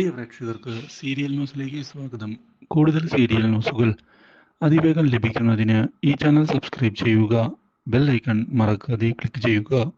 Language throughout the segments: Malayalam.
പ്രിയ പ്രേക്ഷകർക്ക് സീരിയൽ ന്യൂസിലേക്ക് സ്വാഗതം. കൂടുതൽ സീരിയൽ ന്യൂസുകൾ അതിവേഗം ലഭിക്കുന്നതിന് ഈ ചാനൽ സബ്സ്ക്രൈബ് ചെയ്യുക ബെൽ ഐക്കൺ മറക്കാതെ ക്ലിക്ക് ചെയ്യുക.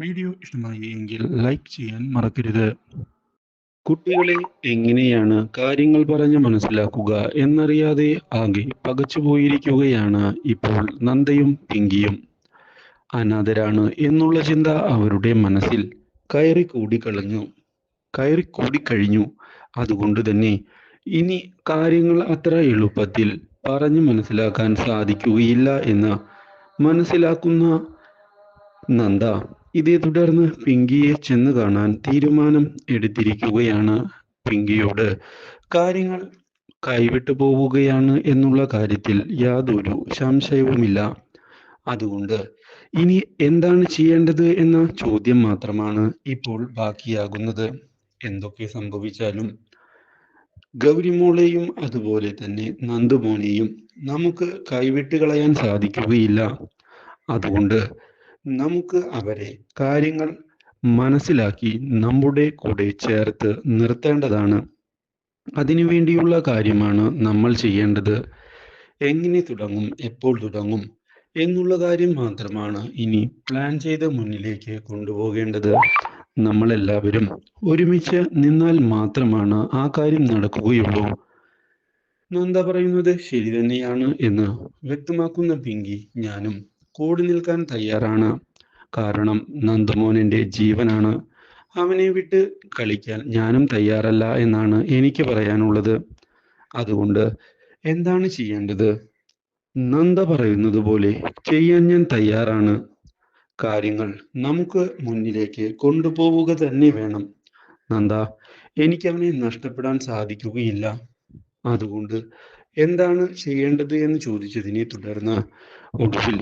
വീഡിയോ ഇഷ്ടമായി എങ്കിൽ ലൈക്ക് ചെയ്യാൻ മറക്കരുത്. കുട്ടികളെ എങ്ങനെയാണ് കാര്യങ്ങൾ പറഞ്ഞ് മനസ്സിലാക്കുക എന്നറിയാതെ ആകെ പകച്ചുപോയിരിക്കുകയാണ് ഇപ്പോൾ നന്ദയും പിങ്കിയും. അനാഥരാണ് എന്നുള്ള ചിന്ത അവരുടെ മനസ്സിൽ കയറി കൂടിക്കളഞ്ഞു കയറി കൂടിക്കഴിഞ്ഞു അതുകൊണ്ട് തന്നെ ഇനി കാര്യങ്ങൾ അത്ര എളുപ്പത്തിൽ പറഞ്ഞു മനസ്സിലാക്കാൻ സാധിക്കുകയില്ല എന്ന് മനസ്സിലാക്കുന്ന നന്ദ. ഇതേ തുടർന്ന് പിങ്കിയെ ചെന്ന് കാണാൻ തീരുമാനം എടുത്തിരിക്കുകയാണ് പിങ്കിയോട്. കാര്യങ്ങൾ കൈവിട്ടു പോവുകയാണ് എന്നുള്ള കാര്യത്തിൽ യാതൊരു സംശയവുമില്ല. അതുകൊണ്ട് ഇനി എന്താണ് ചെയ്യേണ്ടത് എന്ന ചോദ്യം മാത്രമാണ് ഇപ്പോൾ ബാക്കിയാകുന്നത്. എന്തൊക്കെ സംഭവിച്ചാലും ഗൗരിമോളെയും അതുപോലെ തന്നെ നന്ദുമോനെയും നമുക്ക് കൈവിട്ട് കളയാൻ സാധിക്കുകയില്ല. അതുകൊണ്ട് നമുക്ക് അവരെ കാര്യങ്ങൾ മനസ്സിലാക്കി നമ്മുടെ കൂടെ ചേർത്ത് നിർത്തേണ്ടതാണ്. അതിനുവേണ്ടിയുള്ള കാര്യമാണ് നമ്മൾ ചെയ്യേണ്ടത്. എങ്ങനെ തുടങ്ങും എപ്പോൾ തുടങ്ങും എന്നുള്ള കാര്യം മാത്രമാണ് ഇനി പ്ലാൻ ചെയ്ത് മുന്നിലേക്ക് കൊണ്ടുപോകേണ്ടത്. നമ്മളെല്ലാവരും ഒരുമിച്ച് നിന്നാൽ മാത്രമാണ് ആ കാര്യം നടക്കുകയുള്ളൂ. നന്ദ പറയുന്നത്? ശരി തന്നെയാണ് എന്ന് വ്യക്തമാക്കുന്ന പിങ്കി ഞാനും കൂടി നിൽക്കാൻ തയ്യാറാണ്. കാരണം നന്ദമോനന്റെ ജീവനാണ്. അവനെ വിട്ട് കളിക്കാൻ ഞാനും തയ്യാറല്ല എന്നാണ് എനിക്ക് പറയാനുള്ളത്. അതുകൊണ്ട് എന്താണ് ചെയ്യേണ്ടത്? നന്ദ പറയുന്നത് പോലെ ചെയ്യാൻ ഞാൻ തയ്യാറാണ്. കാര്യങ്ങൾ നമുക്ക് മുന്നിലേക്ക് കൊണ്ടുപോവുക തന്നെ വേണം. നന്ദ എനിക്ക് അവനെ നഷ്ടപ്പെടാൻ സാധിക്കുകയില്ല. അതുകൊണ്ട് എന്താണ് ചെയ്യേണ്ടത് എന്ന് ചോദിച്ചതിനെ തുടർന്ന് ഒടുവിൽ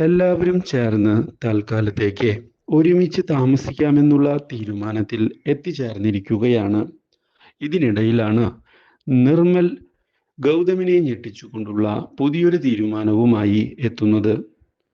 എല്ലാവരും ചേർന്ന് തൽക്കാലത്തേക്ക് ഒരുമിച്ച് താമസിക്കാമെന്നുള്ള തീരുമാനത്തിൽ എത്തിച്ചേർന്നിരിക്കുകയാണ്. ഇതിനിടയിലാണ് നിർമ്മൽ ഗൗതമിനെ ഞെട്ടിച്ചുകൊണ്ടുള്ള പുതിയൊരു തീരുമാനവുമായി എത്തുന്നത്.